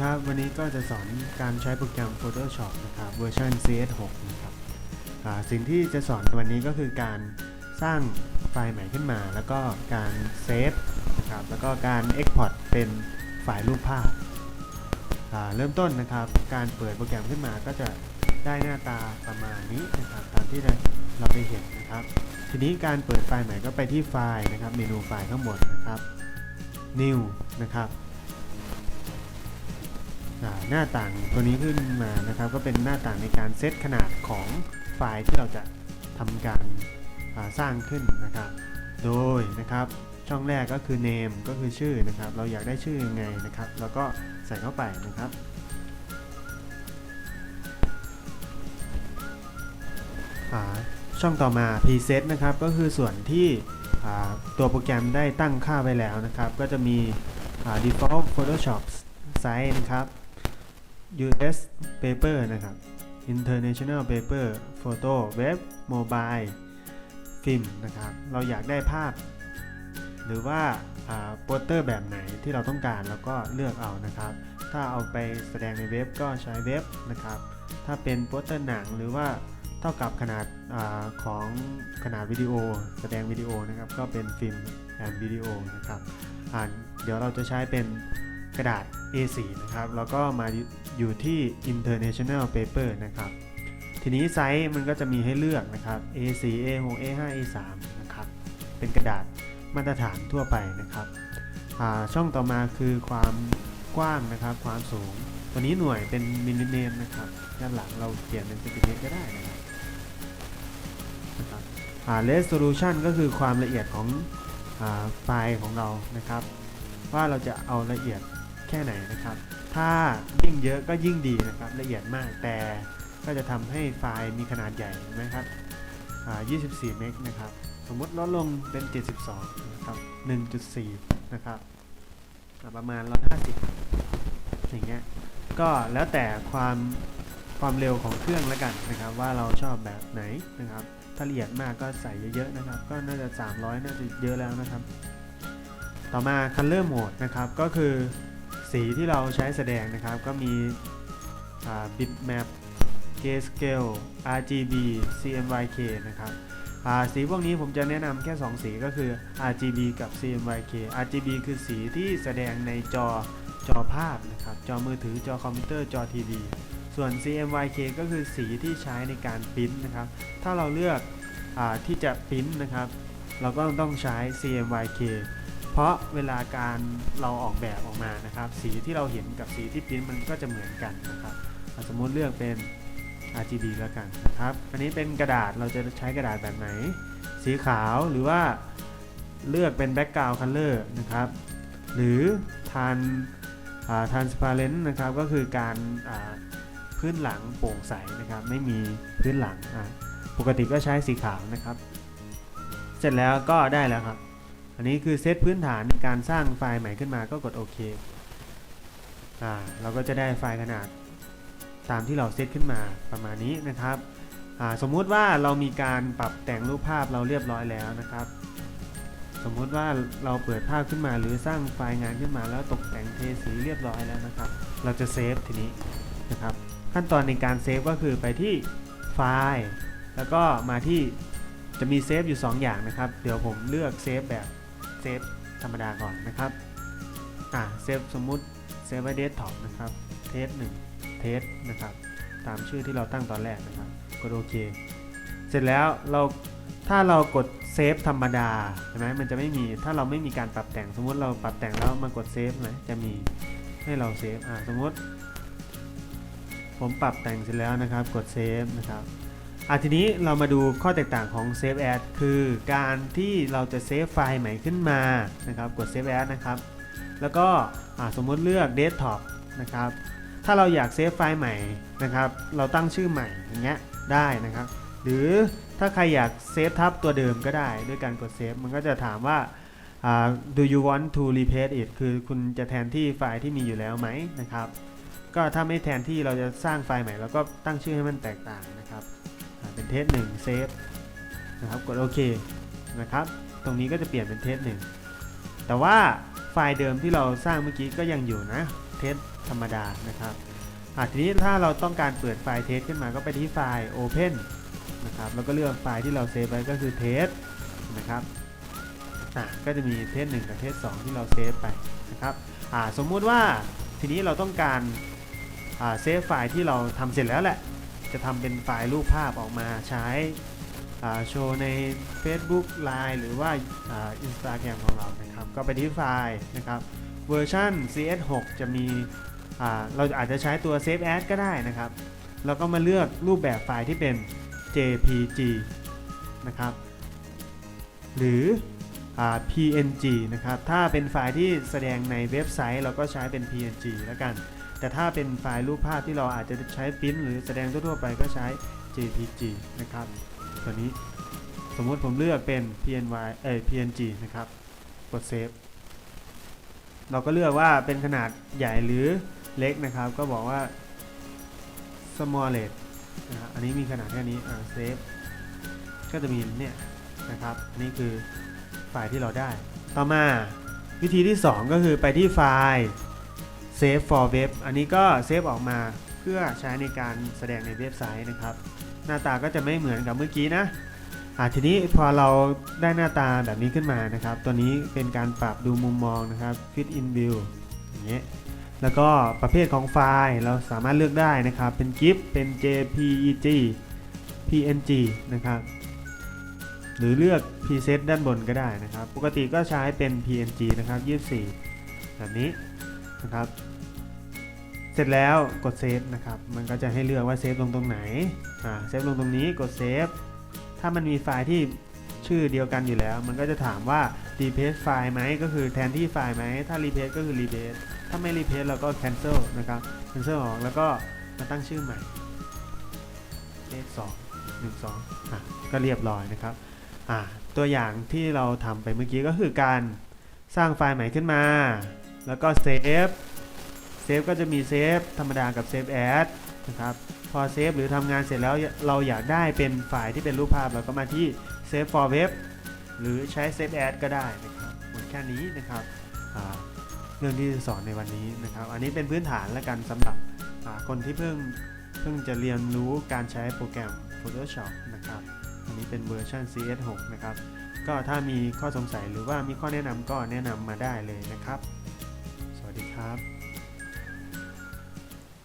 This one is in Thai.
ครับ วันนี้ก็จะสอนการใช้โปรแกรม Photoshop นะครับเวอร์ชัน CS6 นะครับสิ่งที่จะสอนในวันนี้ก็คือการสร้างไฟล์ใหม่ขึ้นมา แล้วก็การเซฟนะครับแล้วก็การ Export เป็นไฟล์รูปภาพาเริ่มต้นนะครับ การเปิดโปรแกรมขึ้นมาก็จะได้หน้าตาประมาณนี้นะครับตามที่เราไปเห็นนะครับ ทีนี้การเปิดไฟล์ใหม่ก็ไปที่ไฟล์นะครับเมนูไฟล์ข้างบนนะครับ New นะครับ หน้าต่างตัวนี้ขึ้นมานะครับ ก็เป็นหน้าต่างในการเซตขนาดของไฟล์ที่เราจะทำการาสร้างขึ้นนะครับ โดยนะครับช่องแรกก็คือ name ก็คือชื่อนะครับ เราอยากได้ชื่อยังไงนะครับแล้วก็ใส่เข้าไปนะครับช่องต่อมา preset นะครับก็คือส่วนที่ตัวโปรแกรมได้ตั้งค่าไว้แล้วนะครับ ก็จะมี default Photoshop size นะครับ US paper นะครับ international paper photo web mobile film นะครับ เราอยากได้ภาพ หรือว่าโปสเตอร์แบบไหนที่เราต้องการแล้วก็เลือกเอานะครับ ถ้าเอาไปแสดงในเว็บก็ใช้เว็บนะครับ ถ้าเป็นโปสเตอร์หนังหรือว่าเท่ากับขนาดอาของขนาดวิดีโอ แสดงวิดีโอนะครับก็เป็นฟิล์มแอนวิดีโอนะครับเดี๋ยวเราจะใช้เป็นกระดาษ A4 นะครับ แล้วก็มา อยู่ที่ International Paper นะครับทีนี้ไซส์มันก็จะมีให้เลือกนะครับ A4 A6 A5 A3 นะครับเป็นกระดาษมาตรฐานทั่วไปนะครับช่องต่อมาคือความกว้างนะครับ ความสูง ตัวนี้หน่วยเป็นมิลลิเมตรนะครับด้านหลังเราเปลี่ยนเป็นเซนติเมตรก็ได้นะครับนะครับอ่า resolution ก็คือความละเอียดของอไฟล์ของเรานะครับ ว่าเราจะเอาละเอียด แค่ไหนนะครับ ถ้ายิ่งเยอะก็ยิ่งดีนะครับละเอียดมากแต่ก็จะทำให้ไฟล์มีขนาดใหญ่นะครับ24 เมกนะครับ สมมติลดลงเป็น 72 นะครับ 1.4 นะครับประมาณ 150 อย่างเงี้ย ก็แล้วแต่ความความเร็วของเครื่องแล้วกันนะครับ ว่าเราชอบแบบไหนนะครับ ถ้าละเอียดมากก็ใส่เยอะๆนะครับ ก็น่าจะ 300 น่าจะเยอะแล้วนะครับ ต่อมา Color Mode นะครับ ก็คือ สีที่เราใช้แสดงนะครับก็มี Bitmap Grayscale RGB CMYK นะครับสีพวกนี้ผมจะแนะนำแค่ 2 สีก็คือ RGB กับ CMYK RGB คือสีที่แสดงในจอจอภาพนะครับ จอมือถือจอคอมพิวเตอร์จอทีวีส่วน CMYK ก็คือสีที่ใช้ในการพิมพ์นะครับ ถ้าเราเลือกอที่จะพิมพ์นะครับ เราก็ต้องใช้ CMYK พราะเวลาการเราออกแบบออกมานะครับ สีที่เราเห็นกับสีที่พิมพ์มันก็จะเหมือนกันนะครับสมมุติเลือกเป็น RGB แล้วกันนะครับ อันนี้เป็นกระดาษเราจะใช้กระดาษแบบไหน สีขาวหรือว่าเลือกเป็น background color นะครับ หรือทานอ่า transparent นะครับก็คือการอ่าพื้นหลังโปร่งใสนะครับ ไม่มีพื้นหลังอะปกติก็ใช้สีขาวนะครับ เสร็จแล้วก็ได้แล้วครับ อันนี้คือเซตพื้นฐานในการสร้างไฟล์ใหม่ขึ้นมาก็กดโอเคอ่าเราก็จะได้ไฟล์ขนาดตามที่เราเซตขึ้นมาประมาณนี้นะครับอ่าสมมุติว่าเรามีการปรับแต่งรูปภาพเราเรียบร้อยแล้วนะครับ สมมุติว่าเราเปิดภาพขึ้นมา หรือสร้างไฟล์งานขึ้นมาแล้วตกแต่งเทสีเรียบร้อยแล้วนะครับ เราจะเซฟทีนี้นะครับขั้นตอนในการเซฟก็คือไปที่ไฟล์ แล้วก็มาที่จะมีเซฟอยู่ 2 อย่างนะครับ เดี๋ยวผมเลือกเซฟแบบ เซฟธรรมดาก่อนนะครับอ่าเซฟสมมุติเซฟไว้เดสก์ท็อปนะครับเทสหนึ่งเทสนะครับตามชื่อที่เราตั้งตอนแรกนะครับกดโอเคเสร็จแล้วเราถ้าเรากดเซฟธรรมดาเห็นไหมมันจะไม่มีถ้าเราไม่มีการปรับแต่งสมมุติเราปรับแต่งแล้วมากดเซฟไหมจะมีให้เราเซฟอ่าสมมุติ ผมปรับแต่งเสร็จแล้วนะครับ กดเซฟนะครับ อะทีนี้เรามาดูข้อแตกต่างของ Save As คือการที่เราจะเซฟไฟล์ใหม่ขึ้นมานะครับกด Save As นะครับ แล้วก็สมมติเลือก Desktop นะครับ ถ้าเราอยากเซฟไฟล์ใหม่นะครับ เราตั้งชื่อใหม่อย่างเงี้ยได้นะครับ หรือถ้าใครอยากเซฟทับตัวเดิมก็ได้ด้วยการกดเซฟมันก็จะถามว่า do you want to replace it คือคุณจะแทนที่ไฟล์ที่มีอยู่แล้วไหมนะครับ ก็ถ้าไม่แทนที่เราจะสร้างไฟล์ใหม่เราก็ตั้งชื่อให้มันแตกต่างนะครับ เป็นเทสหนึ่งเซฟนะครับกดโอเคนะครับ ตรงนี้ก็จะเปลี่ยนเป็นเทสหนึ่งแต่ว่าไฟล์เดิมที่เราสร้างเมื่อกี้ก็ยังอยู่นะเทสธรรมดานะครับทีนี้ถ้าเราต้องการเปิดไฟล์เทสขึ้นมาก็ไปที่ไฟล์ Open นะครับแล้วก็เลือกไฟล์ที่เราเซฟไว้ก็คือเทสนะครับก็จะมีเทส1กับเทส2ที่เราเซฟไปนะครับสมมุติว่าทีนี้เราต้องการเซฟไฟล์ที่เราทำเสร็จแล้วแหละ จะทำเป็นไฟล์รูปภาพออกมาใช้โชว์ใน Facebook Line หรือว่าอ่า Instagram ของเรานะครับ ก็ไปที่ไฟล์นะครับเวอร์ชัน CS6 จะมีเราอาจจะใช้ตัว Save As ก็ได้นะครับ แล้วก็มาเลือกรูปแบบไฟล์ที่เป็น JPG นะครับ หรืออ PNG นะครับ ถ้าเป็นไฟล์ที่แสดงในเว็บไซต์เราก็ใช้เป็น PNG แล้วกัน แต่ถ้าเป็นไฟล์รูปภาพที่เราอาจจะใช้ปริ้นหรือแสดงทั่วๆไปก็ใช้ JPG นะครับ ตัวนี้สมมติผมเลือกเป็น PNY เอ่ย PNG นะครับ กดเซฟเราก็เลือกว่าเป็นขนาดใหญ่หรือเล็กนะครับ ก็บอกว่า smallest นะอันนี้มีขนาดแค่นี้อ่าเซฟก็จะมีเนี่ยนะครับ อันนี้คือไฟล์ที่เราได้ ต่อมาวิธีที่ 2 ก็คือไปที่ไฟล์ Save for Web อันนี้ก็เซฟออกมาเพื่อใช้ในการแสดงในเว็บไซต์นะครับ หน้าตาก็จะไม่เหมือนกับเมื่อกี้นะอะทีนี้พอเราได้หน้าตาแบบนี้ขึ้นมานะครับ ตัวนี้เป็นการปรับดูมุมมองนะครับ Fit in View อย่างเงี้ยแล้วก็ประเภทของไฟล์เราสามารถเลือกได้นะครับ เป็น GIF เป็น JPEG PNG นะครับ หรือเลือก preset ด้านบนก็ได้นะครับ ปกติก็ใช้เป็น PNG นะครับ 24 แบบนี้นะครับ สร็จแล้วกดเซฟนะครับ มันก็จะให้เลือกว่าเซฟลงตรงไหน อ่า เซฟลงตรงนี้ กดเซฟ ถ้ามันมีไฟล์ที่ชื่อเดียวกันอยู่แล้ว มันก็จะถามว่า replace ไฟล์ไหม ก็คือแทนที่ไฟล์ไหม ถ้า replace ก็คือ replace ถ้าไม่ replace เราก็ cancel นะครับ cancel ออก แล้วก็มาตั้งชื่อใหม่ เลข2 1 2อะ ก็เรียบร้อยนะครับ อ่า ตัวอย่างที่เราทำไปเมื่อกี้ก็คือการสร้างไฟล์ใหม่ขึ้นมา แล้วก็เซฟ ซฟก็จะมีเซฟธรรมดากับเซฟแอดนะครับพอเซฟหรือทำงานเสร็จแล้วเราอยากได้เป็นไฟล์ที่เป็นรูปภาพเราก็มาที่ Save for Web หรือใช้ Save As ก็ได้นะครับหมดแค่นี้นะครับเรื่องที่จะสอนในวันนี้นะครับ อันนี้เป็นพื้นฐานและกันสำหรับคนที่เพิ่งเพิ่งจะเรียนรู้การใช้โปรแกรม Photoshop นะครับ อันนี้เป็นเวอร์ชัน CS6 นะครับ ก็ถ้ามีข้อสงสัยหรือว่ามีข้อแนะนำก็แนะนำมาได้เลยนะครับ สวัสดีครับ